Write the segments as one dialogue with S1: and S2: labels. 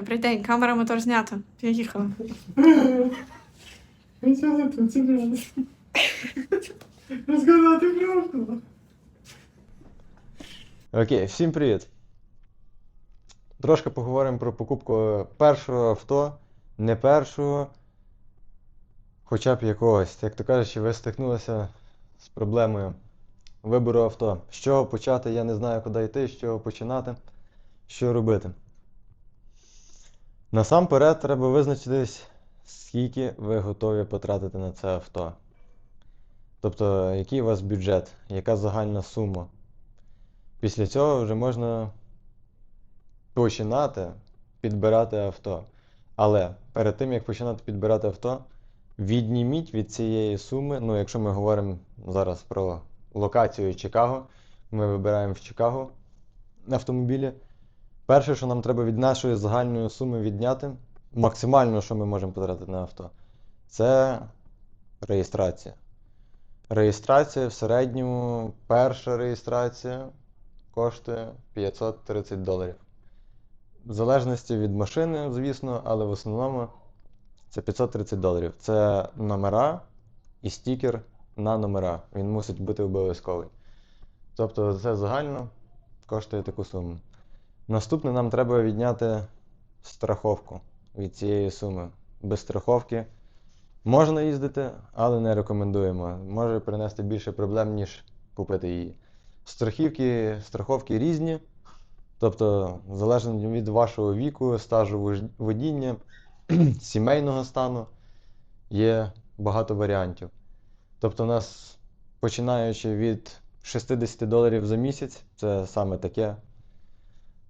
S1: Добрий день, камера мотор знято. Поїхали.
S2: Розказати правду.
S3: Окей, всім привіт. Трошки поговоримо про покупку першого авто, не першого, хоча б якогось. Як то кажучи, ви стикнулися з проблемою вибору авто. З чого почати, я не знаю, куди йти, з чого починати, що робити. Насамперед треба визначитись, скільки ви готові потратити на це авто. Тобто, який у вас бюджет, яка загальна сума. Після цього вже можна починати підбирати авто. Але перед тим, як починати підбирати авто, відніміть від цієї суми, ну, якщо ми говоримо зараз про локацію Чикаго, ми вибираємо в Чикаго автомобілі. Перше, що нам треба від нашої загальної суми відняти, максимально, що ми можемо потратити на авто, це реєстрація. Реєстрація в середньому, перша реєстрація коштує 530 доларів. В залежності від машини, звісно, але в основному це 530 доларів. Це номера і стікер на номера. Він мусить бути обов'язковий. Тобто це загально коштує таку суму. Наступне нам треба відняти страховку від цієї суми. Без страховки можна їздити, але не рекомендуємо. Може принести більше проблем, ніж купити її. Страхівки, страховки різні. Тобто, залежно від вашого віку, стажу водіння, сімейного стану, є багато варіантів. Тобто, у нас, починаючи від 60 доларів за місяць, це саме таке,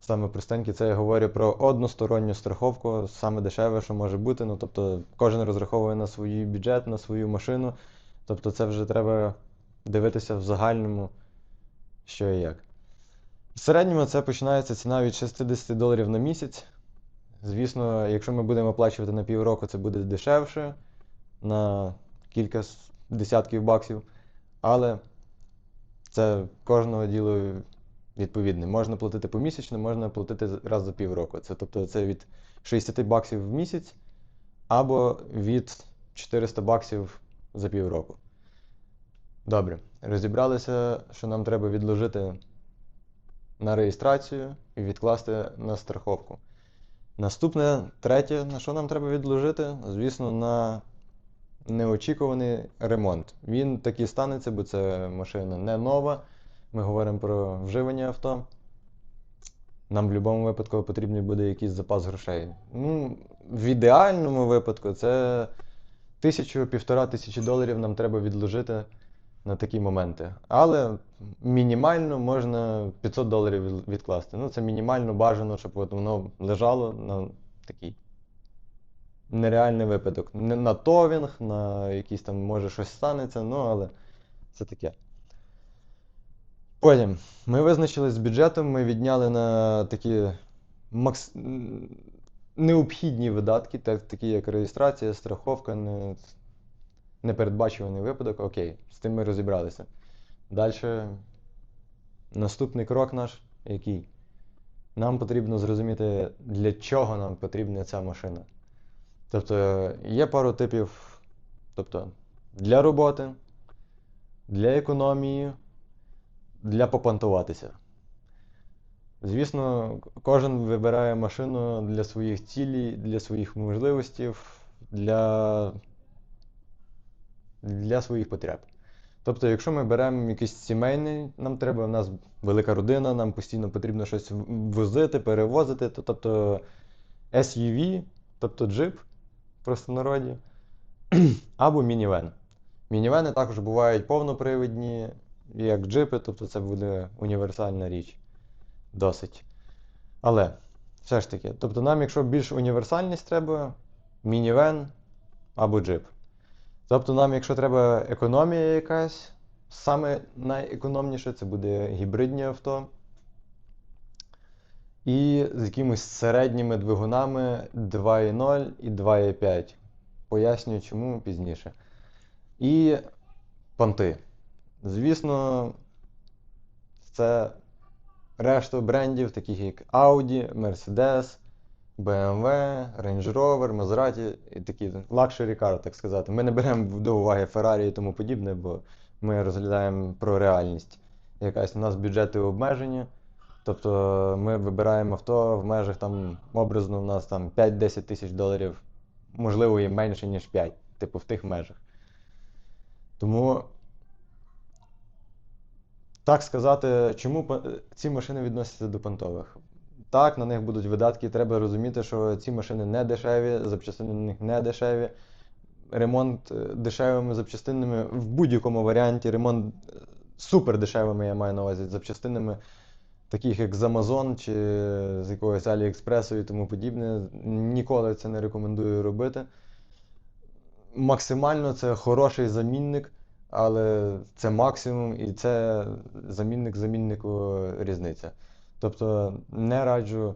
S3: саме простеньке, це я говорю про односторонню страховку, саме дешеве, що може бути. Ну, тобто, кожен розраховує на свій бюджет, на свою машину. Тобто, це вже треба дивитися в загальному, що і як. В середньому це починається ціна від 60 доларів на місяць. Звісно, якщо ми будемо оплачувати на півроку, це буде дешевше на кілька десятків баксів. Але це кожного діло відповідне. Можна платити помісячно, можна платити раз за півроку. Це, тобто це від 60 баксів в місяць або від 400 баксів за півроку. Добре, розібралися, що нам треба відложити на реєстрацію і відкласти на страховку. Наступне, третє, на що нам треба відложити, звісно, на неочікуваний ремонт. Він таки станеться, бо це машина не нова. Ми говоримо про вживані авто. Нам в будь-якому випадку потрібний буде якийсь запас грошей. Ну, в ідеальному випадку це тисячу-півтора тисячі доларів нам треба відложити на такі моменти. Але мінімально можна 500 доларів відкласти. Ну, це мінімально бажано, щоб от воно лежало на такий нереальний випадок. Не на товінг, на якийсь там може щось станеться, ну але це таке. Потім ми визначились з бюджетом, ми відняли на такі макс... необхідні видатки, так, такі як реєстрація, страховка, не... непередбачуваний випадок. Окей, з тим ми розібралися. Далі наступний крок наш який? Нам потрібно зрозуміти, для чого нам потрібна ця машина. Тобто є пару типів, тобто для роботи, для економії, для попантуватися. Звісно, кожен вибирає машину для своїх цілей, для своїх можливостей, для, для своїх потреб. Тобто, якщо ми беремо якийсь сімейний, нам треба, у нас велика родина, нам постійно потрібно щось возити, перевозити, то, тобто SUV, тобто джип в простонароді, або мінівен. Мінівени також бувають повнопривідні, як джипи, тобто це буде універсальна річ. Досить. Але, все ж таки, тобто нам, якщо більш універсальність треба, мінівен або джип. Тобто нам, якщо треба економія якась, саме найекономніше це буде гібридні авто. І з якимись середніми двигунами 2.0 і 2.5. Пояснюю, чому пізніше. І понти. Звісно, це решта брендів, таких як Audi, Mercedes, BMW, Range Rover, Maserati і такі лакшері кари, так сказати. Ми не беремо до уваги Ferrari і тому подібне, бо ми розглядаємо про реальність. Якась у нас бюджети обмежені. Тобто ми вибираємо авто в межах там образно у нас там 5-10 тисяч доларів, можливо, і менше, ніж 5, типу в тих межах. Тому так сказати, чому ці машини відносяться до понтових? Так, на них будуть видатки, треба розуміти, що ці машини не дешеві, запчастини на них не дешеві. Ремонт е, дешевими запчастинами в будь-якому варіанті, ремонт е, супер дешевими, я маю на увазі, запчастинами, таких як з Amazon чи з якогось AliExpress і тому подібне. Ніколи це не рекомендую робити. Максимально це хороший замінник, але це максимум і це замінник заміннику різниця. Тобто не раджу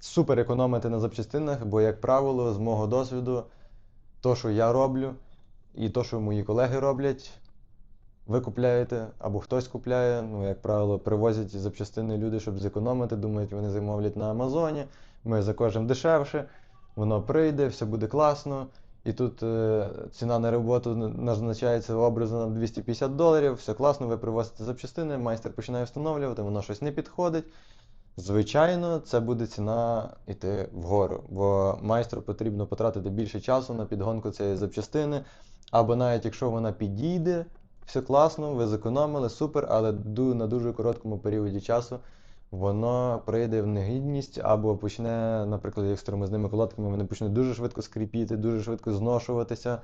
S3: супер економити на запчастинах, бо, як правило, з мого досвіду, то, що я роблю, і то, що мої колеги роблять, ви купляєте або хтось купляє. Ну, як правило, привозять запчастини люди, щоб зекономити, думають, вони замовлять на Амазоні, ми закажемо дешевше, воно прийде, все буде класно. І тут е, ціна на роботу назначається образно на 250 доларів, все класно, ви привозите запчастини, майстер починає встановлювати, воно щось не підходить. Звичайно, це буде ціна йти вгору, бо майстру потрібно потратити більше часу на підгонку цієї запчастини, або навіть якщо вона підійде, все класно, ви зекономили, супер, але на дуже короткому періоді часу воно прийде в негідність або почне, наприклад, як з тормозними колодками, вони почнуть дуже швидко скрипіти, дуже швидко зношуватися.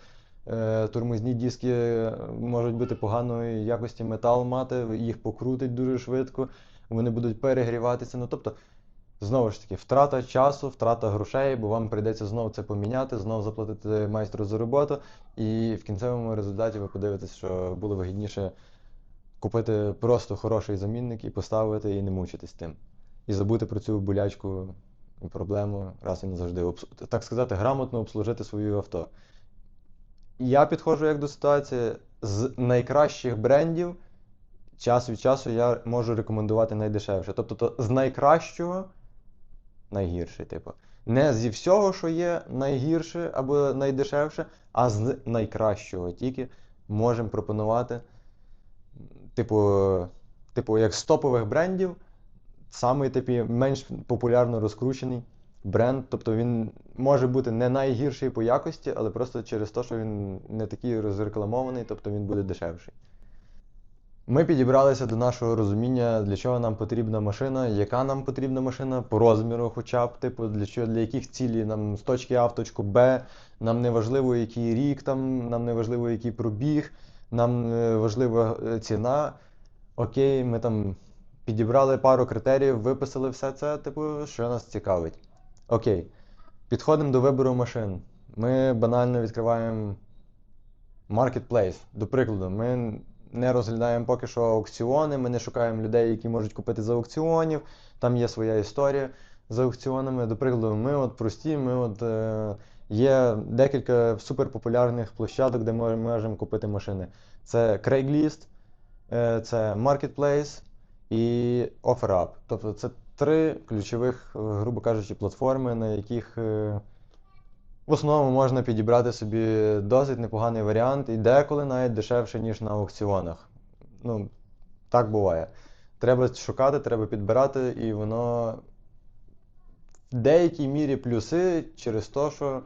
S3: Е, Тормозні диски е, можуть бути поганої якості метал мати, їх покрутить дуже швидко, вони будуть перегріватися. Ну, тобто, знову ж таки, втрата часу, втрата грошей, бо вам прийдеться знову це поміняти, знову заплатити майстру за роботу, і в кінцевому результаті ви подивитесь, що було вигідніше купити просто хороший замінник і поставити і не мучитись тим. І забути про цю болячку проблему раз і назавжди. Так сказати, грамотно обслужити своє авто. Я підходжу як до ситуації з найкращих брендів. Час від часу я можу рекомендувати найдешевше. Тобто то з найкращого найгірше, типу. Не зі всього, що є найгірше або найдешевше, а з найкращого тільки можемо пропонувати. Типу, типу, як з топових брендів, самий типу, менш популярно розкручений бренд. Тобто він може бути не найгірший по якості, але просто через те, що він не такий розрекламований, тобто він буде дешевший. Ми підібралися до нашого розуміння, для чого нам потрібна машина, яка нам потрібна машина по розміру, хоча б, типу, для чого, для яких цілей нам з точки А в точку Б, нам не важливо, який рік там, нам не важливо, який пробіг, нам важлива е, ціна. Окей, ми там підібрали пару критеріїв, виписали все це, типу, що нас цікавить. Окей, підходимо до вибору машин. Ми банально відкриваємо Marketplace. До прикладу, ми не розглядаємо поки що аукціони, ми не шукаємо людей, які можуть купити з аукціонів. Там є своя історія з аукціонами. До прикладу, ми от прості, ми от е, є декілька суперпопулярних площадок, де ми можемо купити машини. Це Craigslist, е, це Marketplace і OfferUp. Тобто це три ключових, е, грубо кажучи, платформи, на яких е, в основному можна підібрати собі досить непоганий варіант і деколи навіть дешевше, ніж на аукціонах. Ну, так буває. Треба шукати, треба підбирати, і воно в деякій мірі плюси через те, що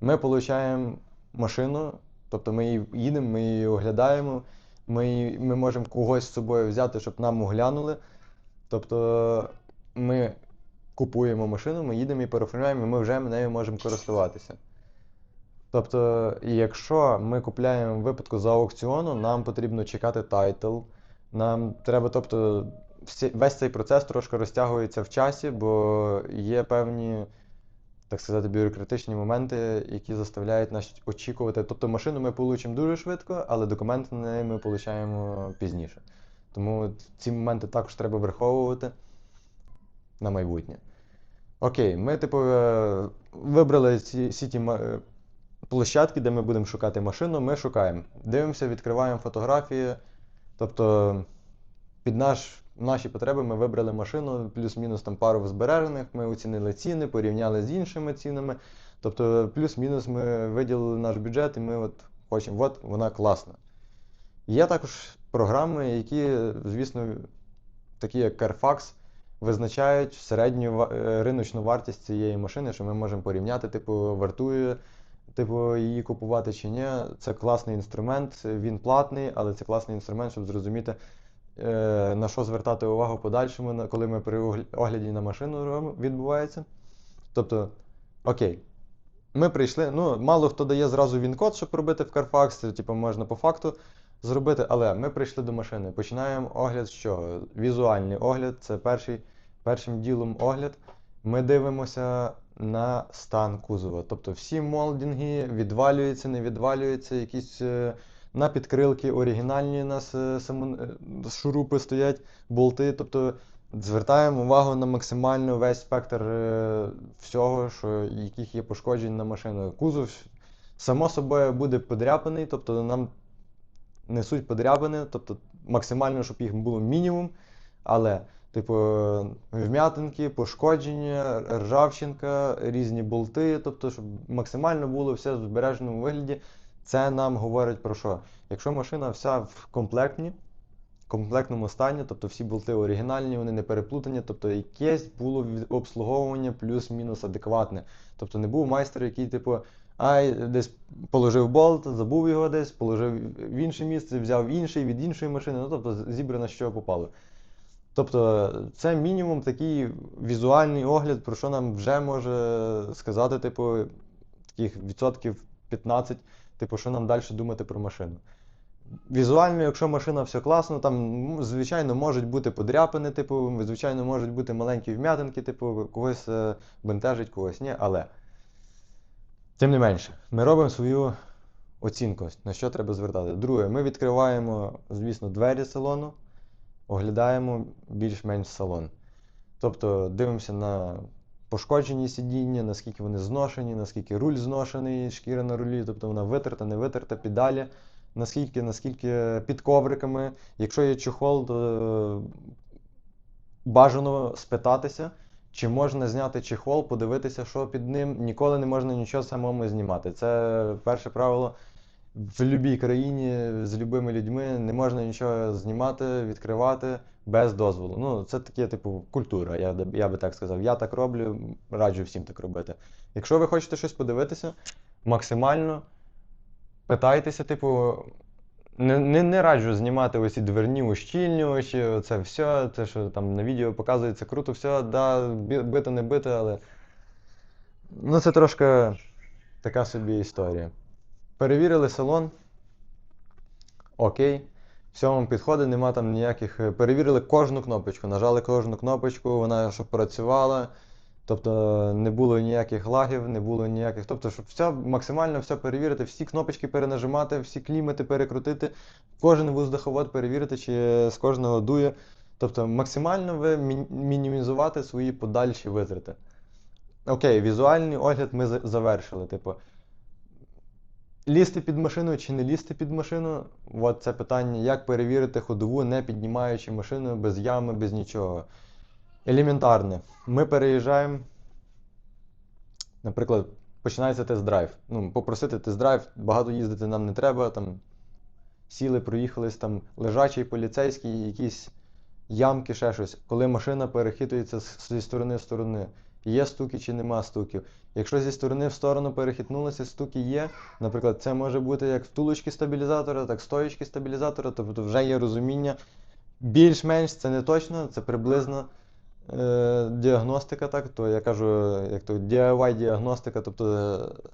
S3: ми отримуємо машину, тобто ми її їдемо, ми її оглядаємо, ми, ми можемо когось з собою взяти, щоб нам оглянули. Тобто ми купуємо машину, ми їдемо і переоформляємо, і ми вже нею можемо користуватися. Тобто, якщо ми купляємо випадку за аукціону, нам потрібно чекати тайтл. Нам треба, тобто, всі- весь цей процес трошки розтягується в часі, бо є певні, так сказати, бюрократичні моменти, які заставляють нас очікувати. Тобто машину ми получимо дуже швидко, але документи на неї ми получаємо пізніше. Тому ці моменти також треба враховувати на майбутнє. Окей, ми, типу, е, вибрали ці, всі ті е, площадки, де ми будемо шукати машину, ми шукаємо. Дивимося, відкриваємо фотографії. Тобто під наш наші потреби ми вибрали машину, плюс-мінус там пару збережених, ми оцінили ціни, порівняли з іншими цінами. Тобто, плюс-мінус ми виділили наш бюджет, і ми от хочемо, от вона класна. Є також програми, які, звісно, такі як Carfax, визначають середню е, риночну вартість цієї машини, що ми можемо порівняти, типу, вартує типу, її купувати чи ні. Це класний інструмент, він платний, але це класний інструмент, щоб зрозуміти, на що звертати увагу подальшому, коли ми при огляді на машину відбувається. Тобто, окей. Ми прийшли, ну, мало хто дає зразу він-код, щоб робити в Carfax, типу, можна по факту зробити, але ми прийшли до машини. Починаємо огляд з? Візуальний огляд, це перший, першим ділом огляд. Ми дивимося на стан кузова. Тобто всі молдинги відвалюються, не відвалюються, якісь е, на підкрилки оригінальні у нас е, е, шурупи стоять, болти. Тобто звертаємо увагу на максимально весь спектр е, всього, що, яких є пошкоджень на машину. Кузов само собою буде подряпаний, тобто нам несуть подряпини, тобто максимально, щоб їх було мінімум, але, типу, вм'ятинки, пошкодження, ржавчинка, різні болти, тобто, щоб максимально було все в збереженому вигляді. Це нам говорить про що? Якщо машина вся в комплектні, комплектному стані, тобто всі болти оригінальні, вони не переплутані, тобто якесь було обслуговування плюс-мінус адекватне. Тобто не був майстер, який, типу, ай, десь положив болт, забув його десь, положив в інше місце, взяв інший від іншої машини, ну тобто зібрано чого попало. Тобто, це мінімум такий візуальний огляд, про що нам вже може сказати, типу, таких відсотків 15, типу, що нам далі думати про машину. Візуально, якщо машина все класно, там, звичайно, можуть бути подряпини, типу, звичайно, можуть бути маленькі вм'ятинки, типу, когось е, бентежить, когось ні, але. Тим не менше, ми робимо свою оцінку, на що треба звертати. Друге, ми відкриваємо, звісно, двері салону, оглядаємо більш-менш салон. Тобто дивимося на пошкоджені сидіння, наскільки вони зношені, наскільки руль зношений, шкіра на рулі, тобто вона витерта, не витерта, педалі, наскільки, наскільки під ковриками. Якщо є чохол, то е, бажано спитатися, чи можна зняти чехол, подивитися, що під ним. Ніколи не можна нічого самому знімати. Це перше правило. В будь-якій країні з любими людьми не можна нічого знімати, відкривати без дозволу. Ну, це таке, типу, культура, я, я би так сказав. Я так роблю, раджу всім так робити. Якщо ви хочете щось подивитися, максимально питайтеся, типу, не, не, не раджу знімати оці дверні ущільнювачі, це все, це що там на відео показується круто, все, да, бито, не бито, але. Ну, це трошки така собі історія. Перевірили салон. Окей. Все вам підходить, нема там ніяких. е, Перевірили кожну кнопочку, нажали кожну кнопочку, вона щоб працювала. Тобто не було ніяких лагів, не було ніяких. Тобто, щоб все, максимально все перевірити, всі кнопочки перенажимати, всі клімати перекрутити, кожен воздуховод перевірити, чи з кожного дує. Тобто максимально ви мінімізувати свої подальші витрати. Окей, візуальний огляд ми завершили. Типу, лізти під машину чи не лізти під машину? От це питання, як перевірити ходову, не піднімаючи машину без ями, без нічого. Елементарне. Ми переїжджаємо. Наприклад, починається тест-драйв. Ну, попросити тест-драйв, багато їздити нам не треба. Там, сіли, проїхались, там лежачий поліцейський, якісь ямки, ще щось. Коли машина перехитується зі сторони в сторони. Є стуки чи нема стуків. Якщо зі сторони в сторону перехитнулося, стуки є. Наприклад, це може бути як втулочки стабілізатора, так стоїчки стабілізатора, тобто вже є розуміння. Більш-менш це не точно, це приблизно е, діагностика, так, то я кажу, як то DIY-діагностика, тобто е,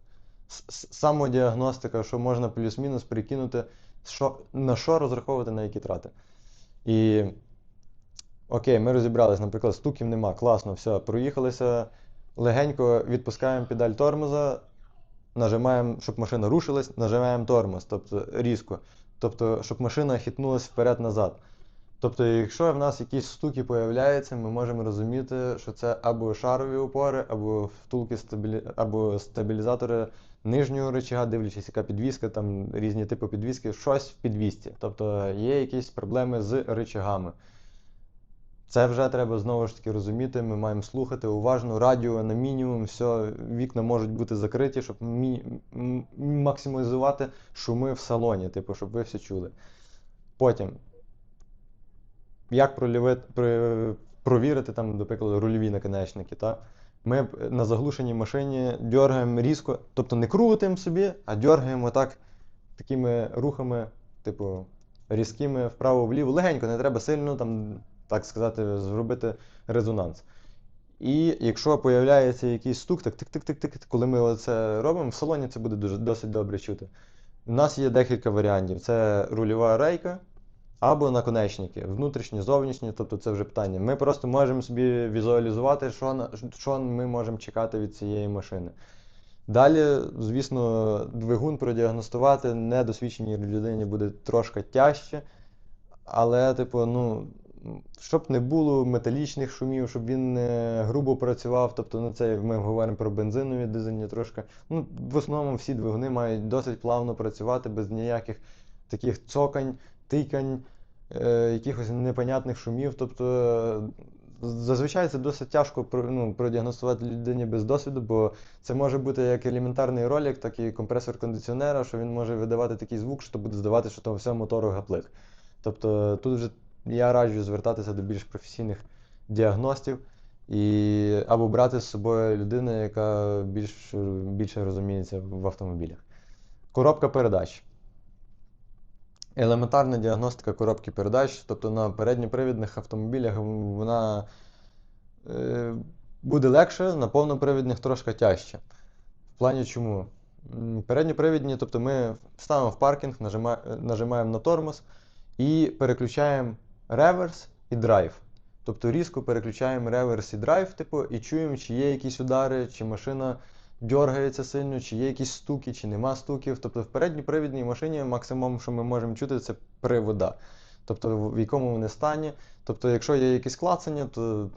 S3: самодіагностика, що можна плюс-мінус прикинути, що, на що розраховувати, на які трати. І окей, ми розібрались, наприклад, стуків нема, класно, все, проїхалися, легенько відпускаємо педаль тормоза, нажимаємо, щоб машина рушилась, нажимаємо тормоз, тобто різко. Тобто, щоб машина хитнулась вперед-назад. Тобто, якщо в нас якісь стуки появляються, ми можемо розуміти, що це або шарові опори, або втулки стабілі... або стабілізатори нижнього рычага, дивлячись, яка підвіска, там різні типи підвіски, щось в підвісці. Тобто є якісь проблеми з рычагами. Це вже треба знову ж таки розуміти. Ми маємо слухати уважно, радіо на мінімум, все, вікна можуть бути закриті, щоб мі- м- максимізувати шуми в салоні, типу, щоб ви все чули. Потім, як проліви- при- провірити, там, до рульові наконечники, та? Ми на заглушеній машині дергаємо різко, тобто не крутимо собі, а дергаємо так такими рухами, типу, різкими вправо-вліво. Легенько, не треба сильно, там, так сказати, зробити резонанс. І якщо появляється якийсь стук, так тик-тик-тик-тик, коли ми це робимо, в салоні це буде дуже досить добре чути. У нас є декілька варіантів: це рульова рейка або наконечники, внутрішні, зовнішні, тобто це вже питання. Ми просто можемо собі візуалізувати, що, що ми можемо чекати від цієї машини. Далі, звісно, двигун продіагностувати недосвідченій людині буде трошки тяжче, але, типу, ну, щоб не було металічних шумів, щоб він не грубо працював. Тобто, ну, це ми говоримо про бензинові дизельні трошки. Ну, в основному всі двигуни мають досить плавно працювати без ніяких таких цокань, тикань, е, якихось непонятних шумів. Тобто, зазвичай це досить тяжко ну, продіагностувати людині без досвіду, бо це може бути як елементарний ролик, так і компресор кондиціонера, що він може видавати такий звук, що буде здавати, що то все мотору гаплик. Тобто тут вже я раджу звертатися до більш професійних діагностів і або брати з собою людину, яка більш, більше розуміється в автомобілях. Коробка передач. Елементарна діагностика коробки передач, тобто на передньопривідних автомобілях вона е, буде легше, на повнопривідних трошки тяжче. В плані чому? Передньопривідні, тобто ми ставимо в паркінг, нажима- нажимаємо на тормоз і переключаємо реверс і драйв. Тобто різко переключаємо реверс і драйв, типу, і чуємо, чи є якісь удари, чи машина дергається сильно, чи є якісь стуки, чи нема стуків. Тобто в передньопривідній машині максимум, що ми можемо чути, це привода. Тобто в якому вони стані. Тобто, якщо є якісь клацання, то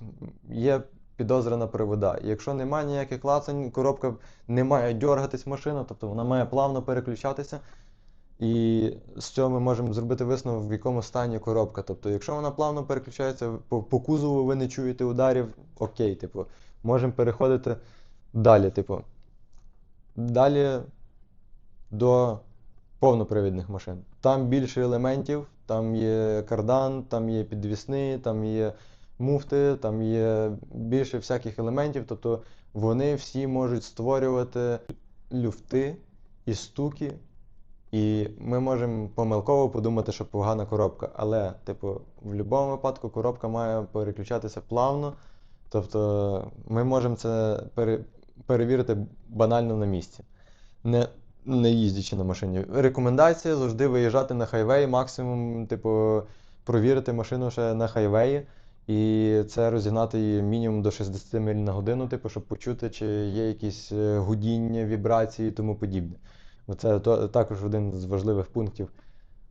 S3: є підозра на привода. Якщо немає ніяких клацань, коробка не має дергатись машина, тобто вона має плавно переключатися. І з цього ми можемо зробити висновок, в якому стані коробка. Тобто, якщо вона плавно переключається по, по кузову, ви не чуєте ударів, окей, типу, можемо переходити далі, типу. Далі до повнопривідних машин. Там більше елементів, там є кардан, там є підвісний, там є муфти, там є більше всяких елементів. Тобто вони всі можуть створювати люфти і стуки. І ми можемо помилково подумати, що погана коробка. Але, типу, в будь-якому випадку коробка має переключатися плавно. Тобто ми можемо це пере- перевірити банально на місці, не, не їздячи на машині. Рекомендація завжди виїжджати на хайвей, максимум, типу, провірити машину ще на хайвеї. І це розігнати її мінімум до 60 миль на годину, типу, щоб почути, чи є якісь е, гудіння, вібрації і тому подібне. Це також один з важливих пунктів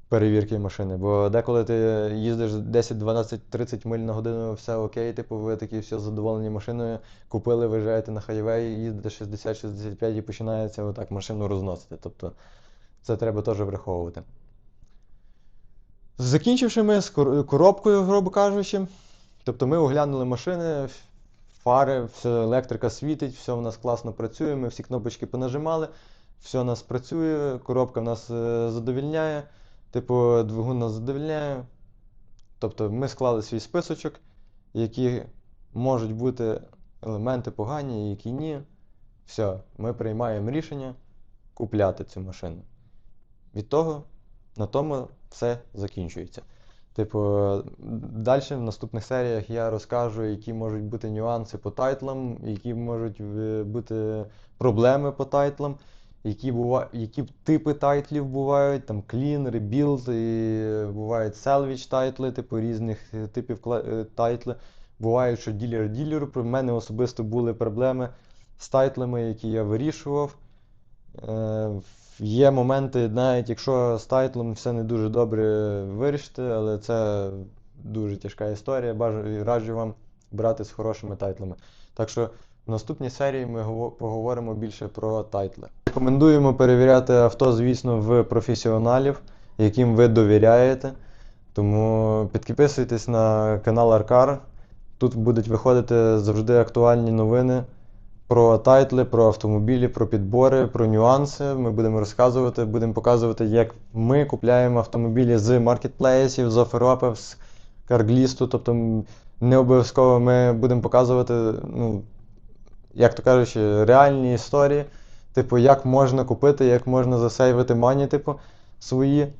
S3: перевірки машини. Бо деколи ти їздиш 10, 12, 30 миль на годину, все окей, типу, ви такі всі задоволені машиною, купили, виїжджаєте на хайвей, їздите 60-65 і починається отак машину розносити. Тобто це треба теж враховувати. Закінчивши ми з коробкою, грубо кажучи, тобто ми оглянули машини, фари, все, електрика світить, все в нас класно працює, ми всі кнопочки понажимали, все у нас працює, коробка нас е, задовільняє, типу двигун нас задовільняє. Тобто ми склали свій списочок, які можуть бути елементи погані, які ні. Все, ми приймаємо рішення купляти цю машину. Від того на тому все закінчується. Типу, далі в наступних серіях я розкажу, які можуть бути нюанси по тайтлам, які можуть е, бути проблеми по тайтлам, які, бува... які типи тайтлів бувають, там clean, rebuild, і бувають salvage тайтли, типу різних е, типів е, тайтли. Буває, що ділер ділеру. Про мене особисто були проблеми з тайтлами, які я вирішував. Е, Є моменти, навіть якщо з тайтлом все не дуже добре вирішити, але це дуже тяжка історія. Бажаю, раджу вам брати з хорошими тайтлами. Так що в наступній серії ми поговоримо більше про тайтли. Рекомендуємо перевіряти авто, звісно, в професіоналів, яким ви довіряєте. Тому підписуйтесь на канал Аркар. Тут будуть виходити завжди актуальні новини про тайтли, про автомобілі, про підбори, про нюанси. Ми будемо розказувати, будемо показувати, як ми купляємо автомобілі з маркетплейсів, з оферопів, з карглісту. Тобто не обов'язково ми будемо показувати, ну, як то кажучи, реальні історії. Типу, як можна купити, як можна засейвити мані, типу, свої.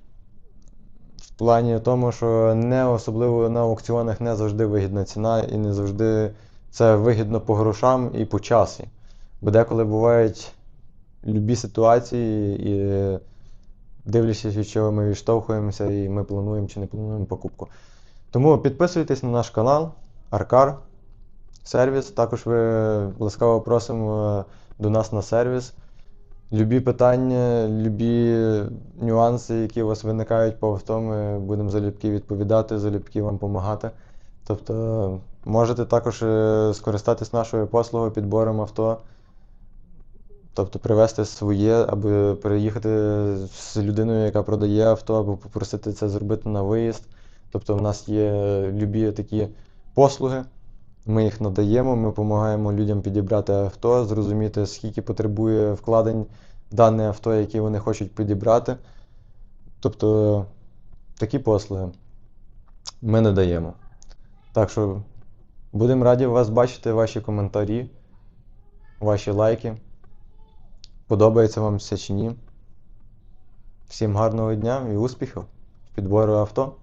S3: В плані тому, що не особливо на аукціонах не завжди вигідна ціна і не завжди це вигідно по грошам і по часі. Бо деколи бувають любі ситуації, і дивлячись, від чого ми відштовхуємося, і ми плануємо чи не плануємо покупку. Тому підписуйтесь на наш канал Аркар сервіс. Також ви ласкаво просимо до нас на сервіс. Любі питання, любі нюанси, які у вас виникають по авто, ми будемо залюбки відповідати, залюбки вам допомагати. Тобто можете також е, скористатись нашою послугою підбором авто, тобто привезти своє, або переїхати з людиною, яка продає авто, або попросити це зробити на виїзд. Тобто в нас є любі такі послуги. Ми їх надаємо, ми допомагаємо людям підібрати авто, зрозуміти, скільки потребує вкладень дане авто, які вони хочуть підібрати. Тобто такі послуги ми надаємо. Так що будемо раді вас бачити, ваші коментарі, ваші лайки. Подобається вам все чи ні. Всім гарного дня і успіхів в підбору авто.